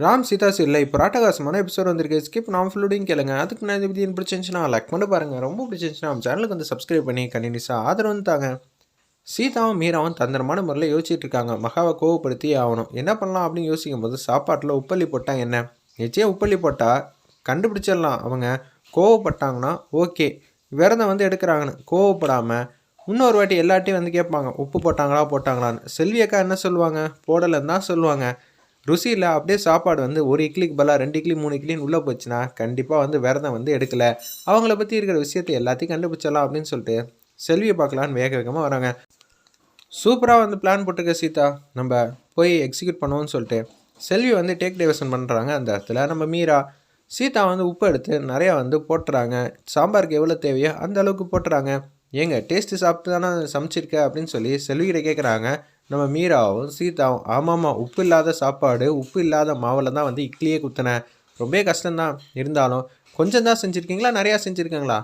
ராம் சீதா இல்லை இப்போ ராட்டகாசமான எபிசோட் வந்திருக்கு. ஸ்கிப் நான் ஃபுல்லுடையும் கேளுங்க. அதுக்கு நான் இந்த வீடியோ பிடிச்சிருந்துச்சுன்னா லைக் பண்ணி பாருங்கள் ரொம்ப பிடிச்சிருந்துச்சுன்னா நம்ம சேனலுக்கு வந்து சப்ஸ்கிரைப் பண்ணி கண்டினியூஸாக ஆதரவு வந்து தாங்க. சீதாவும் மீராவும் தந்திரமான முறையில் யோசிச்சுட்டு இருக்காங்க. மகாவை கோவப்படுத்தி ஆகணும். என்ன பண்ணலாம் அப்படின்னு யோசிக்கும் போது சாப்பாட்டில் உப்பள்ளி போட்டால் என்ன? நிச்சயம் உப்பள்ளி போட்டால் கண்டுபிடிச்சிடலாம். அவங்க கோவப்பட்டாங்கன்னா ஓகே விரதம் வந்து எடுக்கிறாங்கன்னு. கோவப்படாமல் இன்னொரு வாட்டி எல்லாட்டையும் வந்து கேட்பாங்க. உப்பு போட்டாங்களா போட்டாங்களான்னு. செல்வி அக்கா என்ன சொல்லுவாங்க? போடலைன்னு தான் சொல்லுவாங்க. ருசியில் அப்படியே சாப்பாடு வந்து ஒரு இட்லிக்கு பலா ரெண்டு இட்லி மூணு இட்லின்னு உள்ளே போச்சுன்னா கண்டிப்பாக வந்து விரதம் வந்து எடுக்கலை. அவங்கள பற்றி இருக்கிற விஷயத்தை எல்லாத்தையும் கண்டுபிடிச்சிடலாம் அப்படின்னு சொல்லிட்டு செல்வியை பார்க்கலான்னு வேக வேகமாக வராங்க. சூப்பராக வந்து பிளான் போட்டிருக்க சீதா. நம்ம போய் எக்ஸிக்யூட் பண்ணுவோம்னு சொல்லிட்டு செல்வி வந்து டேக் டைவர்ஷன் பண்ணுறாங்க அந்த இடத்துல. நம்ம மீரா சீதா வந்து உப்பு எடுத்து நிறையா வந்து போட்டுறாங்க. சாம்பாருக்கு எவ்வளோ தேவையோ அந்த அளவுக்கு போட்டுறாங்க. ஏங்க டேஸ்ட்டு சாப்பிட்டு தானே சமைச்சிருக்க அப்படின்னு சொல்லி செல்விகிட்ட கேட்குறாங்க நம்ம மீராவும் சீதாவும் ஆமாம்மா உப்பு இல்லாத சாப்பாடு உப்பு இல்லாத மாவில் தான் வந்து இட்லியே குத்தினேன் ரொம்ப கஷ்டம்தான். இருந்தாலும் கொஞ்சம் தான் செஞ்சுருக்கீங்களா? நிறையா செஞ்சுருக்கீங்களா?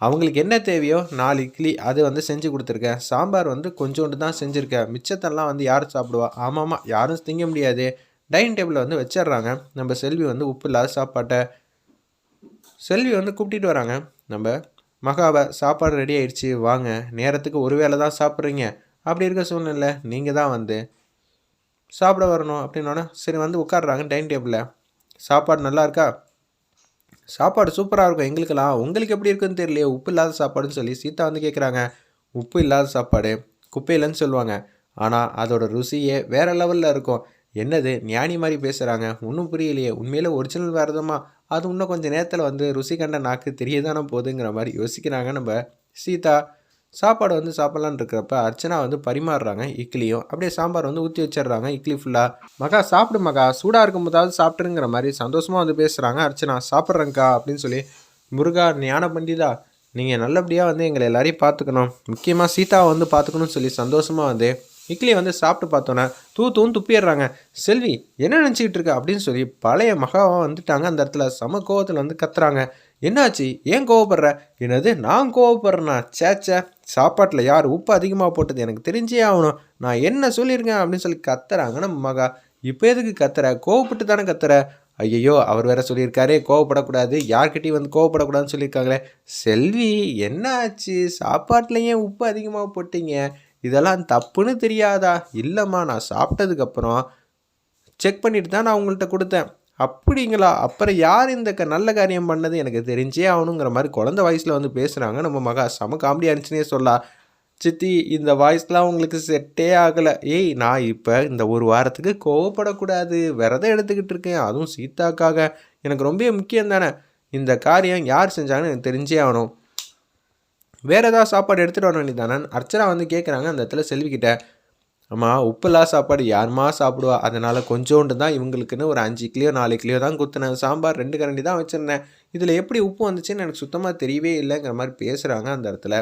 அவங்களுக்கு என்ன தேவையோ நாலு இட்லி அது வந்து செஞ்சு கொடுத்துருக்கேன் சாம்பார் வந்து கொஞ்சோண்டு தான் செஞ்சுருக்கேன் மிச்சத்தெல்லாம் வந்து யார் சாப்பிடுவா? ஆமாம்மா யாரும் திங்க முடியாது. டைனிங் டேபிளில் வந்து வச்சிடுறாங்க. நம்ம செல்வி வந்து உப்பு இல்லாத சாப்பாட்டை. செல்வி வந்து கூப்பிட்டுட்டு வராங்க. நம்ம மகாவை சாப்பாடு ரெடி ஆயிடுச்சு. வாங்க. நேரத்துக்கு ஒரு வேளை தான் சாப்பிட்றீங்க. அப்படி இருக்க சூழ்நிலை நீங்கள் தான் வந்து சாப்பிட வரணும் அப்படின்னோடனே சரி வந்து உட்காடுறாங்க டைனிங் டேபிளில் சாப்பாடு நல்லா இருக்கா? சாப்பாடு சூப்பராக இருக்கும் எங்களுக்கெல்லாம். உங்களுக்கு எப்படி இருக்குன்னு தெரியலையே. உப்பு இல்லாத சாப்பாடுன்னு சொல்லி சீதா வந்து கேட்குறாங்க உப்பு இல்லாத சாப்பாடு. குப்பையிலன்னு சொல்லுவாங்க. ஆனால் அதோட ருசியே வேறு லெவலில் இருக்கும். என்னது ஞானி மாதிரி பேசுகிறாங்க ஒன்றும் புரியலையே. உண்மையில் ஒரிஜினல் வேறுதமா அது இன்னும் கொஞ்சம் நேரத்தில் வந்து ருசி கண்ட நாக்கு தெரியதானே போதுங்கிற மாதிரி யோசிக்கிறாங்க நம்ம சீதா. சாப்பாடு வந்து சாப்பிட்லான்னு இருக்கிறப்ப அர்ச்சனா வந்து பரிமாறுறாங்க இட்லியும். அப்படியே சாம்பார் வந்து ஊற்றி வச்சிடுறாங்க. இட்லி ஃபுல்லாக மகா சாப்பிடு மகா. சூடாக இருக்கும் போதாவது மாதிரி சந்தோஷமாக வந்து பேசுகிறாங்க அர்ச்சனா சாப்பிட்றேங்க்கா அப்படின்னு சொல்லி முருகா ஞான பண்டிதா நீங்கள் நல்லபடியாக வந்து எங்களை எல்லாரையும் பார்த்துக்கணும். முக்கியமாக சீதாவை வந்து பார்த்துக்கணும்னு சொல்லி சந்தோஷமாக வந்து இட்லியை வந்து சாப்பிட்டு பார்த்தோன்னே தூ தூன்னு துப்பிடுறாங்க. செல்வி என்ன நினச்சிக்கிட்டு இருக்க? அப்படின்னு சொல்லி பழைய மகாவாக வந்துட்டாங்க. அந்த இடத்துல சம கோவத்தில் வந்து கத்துறாங்க. என்னாச்சு? ஏன் கோவப்படுற? என்னது? நான் கோவப்படுறேண்ணா சேச்சே சாப்பாட்டில் யார் உப்பு அதிகமாக போட்டது எனக்கு தெரிஞ்சே ஆகணும். நான் என்ன சொல்லியிருக்கேன் அப்படின்னு சொல்லி கத்துறாங்க நம்ம மகா. இப்போ எதுக்கு கத்துற? கோவப்பட்டு தானே கத்துற? ஐயையோ அவர் வேற சொல்லியிருக்காரே கோவப்படக்கூடாது. யார்கிட்டையும் வந்து கோவப்படக்கூடாதுன்னு சொல்லியிருக்காங்களே. செல்வி என்ன ஆச்சு? சாப்பாட்டில் ஏன் உப்பு அதிகமாக போட்டீங்க? இதெல்லாம் தப்புன்னு தெரியாதா? இல்லைம்மா நான் சாப்பிட்டதுக்கப்புறம் செக் பண்ணிட்டு தான் நான் உங்கள்கிட்ட கொடுத்தேன். அப்படிங்களா? அப்புறம் யார் இந்த க நல்ல காரியம் பண்ணது? எனக்கு தெரிஞ்சே ஆகணுங்கிற மாதிரி குழந்த வாய்ஸில் வந்து பேசுகிறாங்க நம்ம மகா செம காமெடியாக இருந்துச்சுன்னே சொல்லலாம். சித்தி இந்த வாய்ஸ்லாம் உங்களுக்கு செட்டே ஆகலை. ஏய் நான் இப்போ இந்த ஒரு வாரத்துக்கு கோவப்படக்கூடாது. விரதம் எடுத்துக்கிட்டு இருக்கேன். அதுவும் சீதாக்காக. எனக்கு ரொம்ப முக்கியம் தானே? இந்த காரியம் யார் செஞ்சாங்கன்னு எனக்கு தெரிஞ்சே ஆகணும். வேறு ஏதாவது சாப்பாடு எடுத்துகிட்டு வர வேண்டியதானே அர்ச்சனா வந்து கேட்குறாங்க அந்த இடத்துல செல்விக்கிட்ட அம்மா உப்புலா சாப்பாடு யாருமா சாப்பிடுவா? அதனால் கொஞ்சோண்டு தான் இவங்களுக்குன்னு ஒரு அஞ்சு கிலோ நாலு கிலோ தான் குத்துனேன். சாம்பார் ரெண்டு கரண்டி தான் வச்சுருந்தேன். இதில் எப்படி உப்பு வந்துச்சுன்னு எனக்கு சுத்தமாக தெரியவே இல்லைங்கிற மாதிரி பேசுகிறாங்க அந்த இடத்துல.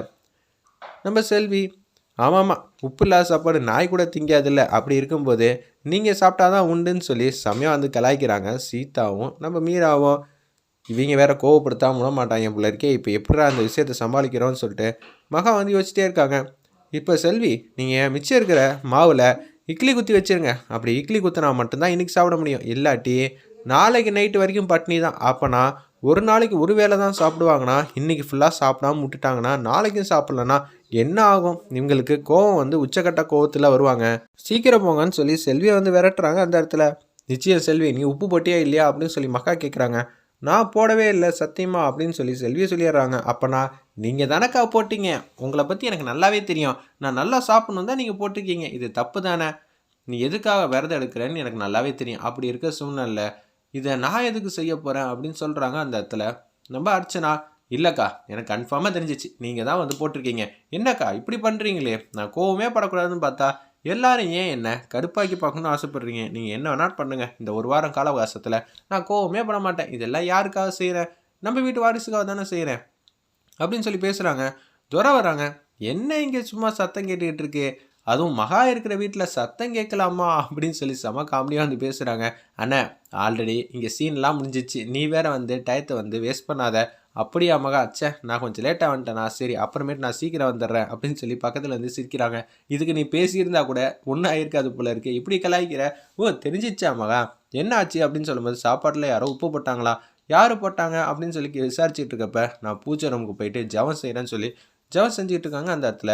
நம்ம செல்வி ஆமாம்மா உப்பு இல்லாத சாப்பாடு நாய் கூட திங்காதில்ல. அப்படி இருக்கும்போது நீங்கள் சாப்பிட்டா தான் உண்டுன்னு சொல்லி செம்மையாக வந்து கலாய்க்கிறாங்க சீதாவும் நம்ம மீராவும். இவங்க வேற கோவப்படுத்தாம விட மாட்டாங்க போல இருக்கே. இப்போ எப்படா அந்த விஷயத்தை சமாளிக்கிறோன்னு சொல்லிட்டு மகா வந்து யோசிச்சிட்டே இருக்காங்க. இப்போ செல்வி நீங்கள் மிச்சம் இருக்கிற மாவில் இட்லி குத்தி வச்சிருங்க. அப்படி இட்லி குத்தினா மட்டும்தான் இன்றைக்கி சாப்பிட முடியும். இல்லாட்டி நாளைக்கு நைட்டு வரைக்கும் பட்னி தான். அப்போனா ஒரு நாளைக்கு ஒரு வேளை தான் சாப்பிடுவாங்கன்னா இன்றைக்கி ஃபுல்லாக சாப்பிடாம விட்டுட்டாங்கன்னா நாளைக்கும் சாப்பிட்லன்னா என்ன ஆகும்? இவங்களுக்கு கோவம் வந்து உச்சக்கட்ட கோவத்தில் வருவாங்க. சீக்கிரம் போங்கன்னு சொல்லி செல்வியை வந்து விரட்டுறாங்க அந்த இடத்துல. நிச்சயம் செல்வி நீ உப்பு போட்டியா இல்லையா? அப்படின்னு சொல்லி மக்கா கேட்குறாங்க நான் போடவே இல்லை சத்தியமா அப்படின்னு சொல்லி செல்வியை சொல்லிடுறாங்க. அப்போனா நீங்கள் தானக்கா போட்டீங்க? உங்களை பற்றி எனக்கு நல்லாவே தெரியும். நான் நல்லா சாப்பிட்ணும் தான் நீங்கள் போட்டிருக்கீங்க. இது தப்பு தானே நீ எதுக்காக விரதம் எடுக்கிறேன்னு எனக்கு நல்லாவே தெரியும். அப்படி இருக்க சூழ்நிலை இதை நான் எதுக்கு செய்ய போகிறேன் அப்படின்னு சொல்கிறாங்க அந்த இடத்துல. நம்ம அர்ச்சனா இல்லைக்கா எனக்கு கன்ஃபார்மாக தெரிஞ்சிச்சு. நீங்கள் தான் வந்து போட்டிருக்கீங்க. என்னக்கா இப்படி பண்ணுறீங்களே நான் கோவமே படக்கூடாதுன்னு பார்த்தா எல்லாரும் ஏன் என்ன கருப்பாக்கி பார்க்கணும்னு ஆசைப்படுறீங்க? நீங்கள் என்ன வேணாலும் பண்ணுங்கள் இந்த ஒரு வாரம் கால அவகாசத்தில் நான் கோவமே பண்ண மாட்டேன் இதெல்லாம் யாருக்காக செய்கிறேன் நம்ம வீட்டு வாரிசுக்காக தானே செய்கிறேன் அப்படின்னு சொல்லி பேசுகிறாங்க துறை வராங்க என்ன இங்கே சும்மா சத்தம் கேட்டுக்கிட்டு இருக்கு? அதுவும் மகா இருக்கிற வீட்டில் சத்தம் கேட்கலாமா? அப்படின்னு சொல்லி செம காமெடியாக வந்து பேசுகிறாங்க அண்ணா ஆல்ரெடி இங்கே சீன்லாம் முடிஞ்சிச்சு. நீ வேற வந்து டயத்தை வந்து வேஸ்ட் பண்ணாத. அப்படியா மகா? அச்சே நான் கொஞ்சம் லேட்டாக வந்துட்டேனா. சரி அப்புறமேட்டு நான் சீக்கிரம் வந்துடுறேன். அப்படின்னு சொல்லி பக்கத்தில் வந்து சிரிக்கிறாங்க. இதுக்கு நீ பேசியிருந்தா கூட ஒன்றும் ஆயிருக்காது போல இருக்கு. இப்படி கலாய்க்கிற? ஓ தெரிஞ்சிச்சா மகா? என்ன ஆச்சு? அப்படின்னு சொல்லும்போது சாப்பாட்டில் யாரோ உப்பு போட்டாங்களா? யார் போட்டாங்க அப்படின்னு சொல்லி விசாரிச்சுட்டு இருக்கப்ப நான் பூஜை ரூமுக்கு போயிட்டு ஜெபம் செய்கிறேன்னு சொல்லி ஜெபம் செஞ்சுட்டு இருக்காங்க அந்த இடத்துல.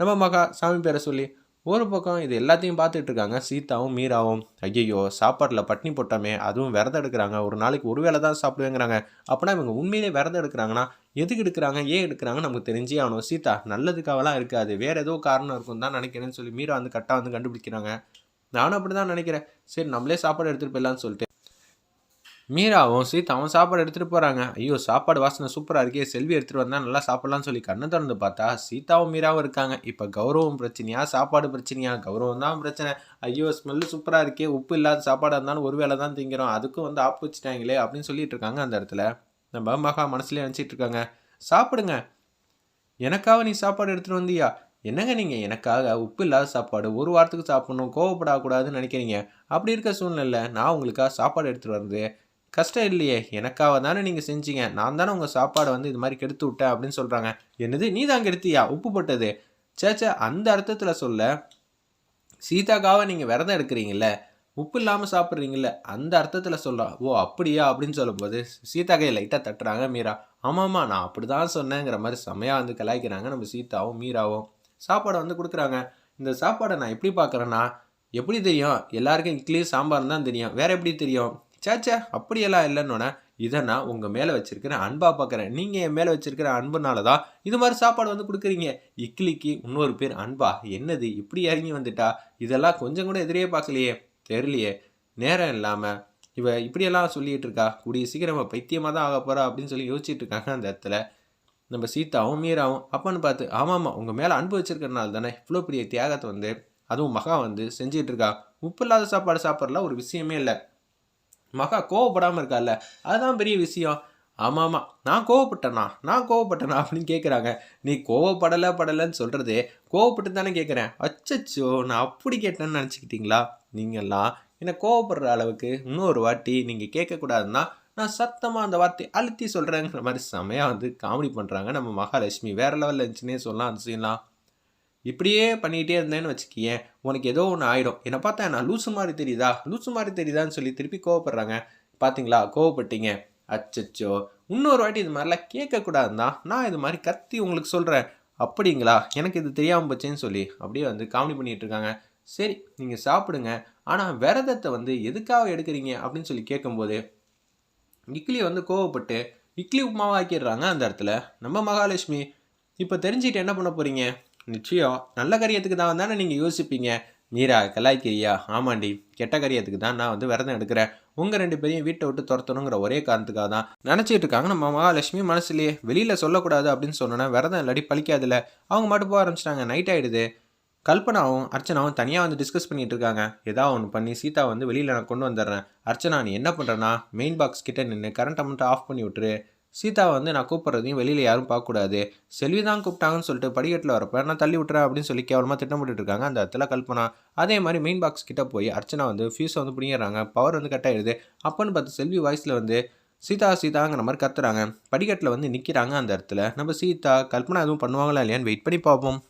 நம்ம மகா சாமி பேரை சொல்லி ஒரு பக்கம் இது எல்லாத்தையும் பார்த்துட்டு இருக்காங்க. சீதாவும் மீராவும் ஐயையோ சாப்பாட்டில் பட்னி போட்டாமே அதுவும் விரதம் எடுக்கிறாங்க. ஒரு நாளைக்கு ஒரு வேளை தான் சாப்பிடுவேங்கிறாங்க. அப்படின்னா இவங்க உண்மையிலே விரதம் எடுக்கிறாங்கன்னா எதுக்கு எடுக்கிறாங்க ஏன் எடுக்கிறாங்க நமக்கு தெரிஞ்சே ஆகணும். சீதா நல்லதுக்காகலாம் இருக்காது. வேற ஏதோ காரணம் இருக்கும் தான் நினைக்கிறேன்னு சொல்லி மீரா வந்து கரெக்டாக வந்து கண்டுபிடிக்கிறாங்க. நானும் அப்படி தான் நினைக்கிறேன். சரி நம்மளே சாப்பாடு எடுத்துகிட்டு போயிடலான்னு சொல்லிட்டு மீராவும் சீதாவும் சாப்பாடு எடுத்துகிட்டு போகிறாங்க ஐயோ சாப்பாடு வாசனை சூப்பராக இருக்கே. செல்வி எடுத்துகிட்டு வந்தால் நல்லா சாப்பிட்லான்னு சொல்லி கண்ணை திறந்து பார்த்தா சீதாவும் மீராவும் இருக்காங்க. இப்போ கௌரவம் பிரச்சனையா? சாப்பாடு பிரச்சனையா? கௌரவம் தான் பிரச்சனை. ஐயோ ஸ்மெல்லு சூப்பராக இருக்கே. உப்பு இல்லாத சாப்பாடாக இருந்தாலும் ஒரு வேளை தான் திங்கிறோம். அதுக்கும் வந்து ஆப்பு வச்சுட்டாங்களே அப்படின்னு சொல்லிட்டு இருக்காங்க அந்த இடத்துல. நம்ம மகா மனசுலேயே நினச்சிட்டு இருக்காங்க. சாப்பிடுங்க. எனக்காக நீ சாப்பாடு எடுத்துகிட்டு வந்தியா? என்னங்க நீங்கள் எனக்காக உப்பு இல்லாத சாப்பாடு ஒரு வாரத்துக்கு சாப்பிடணும். கோவப்படக்கூடாதுன்னு நினைக்கிறீங்க. அப்படி இருக்க சூழ்நிலை நான் உங்களுக்காக சாப்பாடு எடுத்துகிட்டு வந்து கஷ்டம் இல்லையே. எனக்காக தானே நீங்கள் செஞ்சீங்க. நான் தானே உங்கள் சாப்பாடை வந்து இது மாதிரி கெடுத்து விட்டேன் அப்படின்னு சொல்கிறாங்க என்னது? நீ தான் கெடுத்தியா? உப்பு போட்டது. சேச்சே அந்த அர்த்தத்தில் சொல்ல சீதாக்காக நீங்கள் விரதம் எடுக்கிறீங்கல்ல உப்பு இல்லாமல் சாப்பிட்றீங்கல்ல அந்த அர்த்தத்தில் சொல்கிறான் ஓ அப்படியா? அப்படின்னு சொல்லும்போது சீதாக்கையை லைட்டாக தட்டுறாங்க மீரா. ஆமாம்மா நான் அப்படி தான் சொன்னேங்கிற மாதிரி செமையாக வந்து கலாய்க்கிறாங்க நம்ம சீதாவும் மீராவும். சாப்பாடை வந்து கொடுக்குறாங்க. இந்த சாப்பாடை நான் எப்படி பார்க்குறேன்னா எப்படி தெரியும்? எல்லாருக்கும் இட்லி சாம்பார் தான் தெரியும். வேற எப்படி தெரியும்? சேச்சே அப்படியெல்லாம் இல்லைன்னொன்னே இதை நான் உங்கள் மேலே வச்சிருக்கிற அன்பாக பார்க்குறேன் நீங்கள் என் மேலே வச்சிருக்கிற அன்புனால தான் இது மாதிரி சாப்பாடு வந்து கொடுக்குறீங்க. இட்லிக்கு இன்னொரு பேர் அன்பா? என்னது? இப்படி இறங்கி வந்துட்டா? இதெல்லாம் கொஞ்சம் கூட எதிரே பார்க்கலையே. தெரியலையே. நேரம் இல்லாமல் இவ இப்படியெல்லாம் சொல்லிகிட்டு இருக்கா கூடிய சீக்கிரமாக பைத்தியமாக தான் ஆக போகிறா அப்படின்னு சொல்லி யோசிச்சுட்டு இருக்காங்க அந்த இடத்துல. நம்ம சீதாவும் மீராவும் அப்பான்னு பார்த்து ஆமாம்மா உங்கள் மேலே அன்பு வச்சுருக்கறனால தானே இவ்வளோ பெரிய தியாகத்தை வந்து அதுவும் மகா வந்து செஞ்சிகிட்டு இருக்கா உப்பு இல்லாத சாப்பாடு சாப்பிட்றலாம் ஒரு விஷயமே இல்லை. மகா கோவப்படாமல் இருக்கால்ல அதுதான் பெரிய விஷயம். ஆமாம் ஆமாம் நான் கோவப்பட்டேனா? நான் கோவப்பட்டேனா அப்படின்னு கேட்குறாங்க நீ கோவப்படலை படலைன்னு சொல்கிறதே கோவப்பட்டு தானே கேட்குறேன் அச்சச்சோ நான் அப்படி கேட்டேன்னு நினச்சிக்கிட்டீங்களா? நீங்கள்லாம் என்னை கோவப்படுற அளவுக்கு இன்னொரு வாட்டி நீங்கள் கேட்கக்கூடாதுன்னா நான் சத்தமாக அந்த வார்த்தையை அழுத்தி சொல்கிறேங்கிற மாதிரி செமையாக வந்து காமெடி பண்ணுறாங்க நம்ம மகாலட்சுமி. வேறு லெவலில் இருந்துச்சுன்னே சொல்லலாம் அந்த சீன்லாம் இப்படியே பண்ணிக்கிட்டே இருந்தேன்னு வச்சுக்கியேன் உனக்கு ஏதோ ஒன்று ஆயிடும். என்னை பார்த்தா நான் லூசு மாதிரி தெரியுதா? லூசு மாதிரி தெரியுதான்னு சொல்லி திருப்பி கோவப்படுறாங்க. பார்த்தீங்களா கோவப்பட்டீங்க. அச்சச்சோ. இன்னொரு வாட்டி இது மாதிரிலாம் கேட்கக்கூடாதுதான் நான் இது மாதிரி கத்தி உங்களுக்கு சொல்கிறேன் அப்படிங்களா? எனக்கு இது தெரியாமல் போச்சேன்னு சொல்லி அப்படியே வந்து காமெடி பண்ணிகிட்டு இருக்காங்க. சரி நீங்கள் சாப்பிடுங்க. ஆனால் விரதத்தை வந்து எதுக்காக எடுக்கிறீங்க? அப்படின்னு சொல்லி கேட்கும்போது இட்லி வந்து கோவப்பட்டு இட்லி உப்புமாவை ஆக்கிடுறாங்க அந்த இடத்துல. நம்ம மகாலட்சுமி இப்போ தெரிஞ்சுக்கிட்டு என்ன பண்ண போகிறீங்க நிச்சயம். நல்ல காரியத்துக்கு தான் தானே நீங்கள் யோசிப்பீங்க. மீரா கலாய்க்கிறியா? ஆமாண்டி. கெட்ட காரியத்துக்கு தான் நான் வந்து விரதம் எடுக்கிறேன். உங்கள் ரெண்டு பேரையும் வீட்டை விட்டு துரத்தணுங்கிற ஒரே காரணத்துக்காக தான். நினச்சிட்டு இருக்காங்க. நம்ம மகாலட்சுமி மனசுலேயே வெளியில் சொல்லக்கூடாது அப்படின்னு சொன்னோன்னா விரதம் இல்லாட்டி பழிக்காதில்ல அவங்க மட்டும் போக ஆரம்பிச்சிட்டாங்க. நைட் ஆகிடுது கல்பனாவும் அர்ச்சனாவும் தனியாக வந்து டிஸ்கஸ் பண்ணிட்டு இருக்காங்க. ஏதாவது ஒன்று பண்ணி சீதா வந்து வெளியில் நான் கொண்டு வந்துடுறேன். அர்ச்சனா நீ என்ன பண்ணுறேன்னா மெயின் பாக்ஸ் கிட்டே நின்று கரண்ட்டை அமௌண்ட்டை ஆஃப் பண்ணி விட்டுரு. சீதா வந்து நான் கூப்பிட்றதையும் வெளியில் யாரும் பார்க்கக்கூடாது. செல்வி தான் கூப்பிட்டாங்கன்னு சொல்லிட்டு படிக்கட்டில் வரப்ப நான் தள்ளி விட்டுறேன் அப்படின்னு சொல்லி கேவலமாக திட்டமிட்டு இருக்காங்க அந்த இடத்துல கல்பனா அதே மாதிரி மெயின் பாக்ஸ் கிட்ட போய் அர்ச்சனா வந்து ஃபியூஸை வந்து பிடிங்கிறாங்க பவர் வந்து கட் ஆயிடுது. அப்போன்னு பார்த்து செல்வி வாய்ஸில் வந்து சீதா சீதாங்கிற மாதிரி கத்துறாங்க. படிக்கட்டில் வந்து நிற்கிறாங்க அந்த இடத்துல. நம்ம சீதா கல்பனா எதுவும் பண்ணுவாங்களா இல்லையான்னு வெயிட் பண்ணி பார்ப்போம்.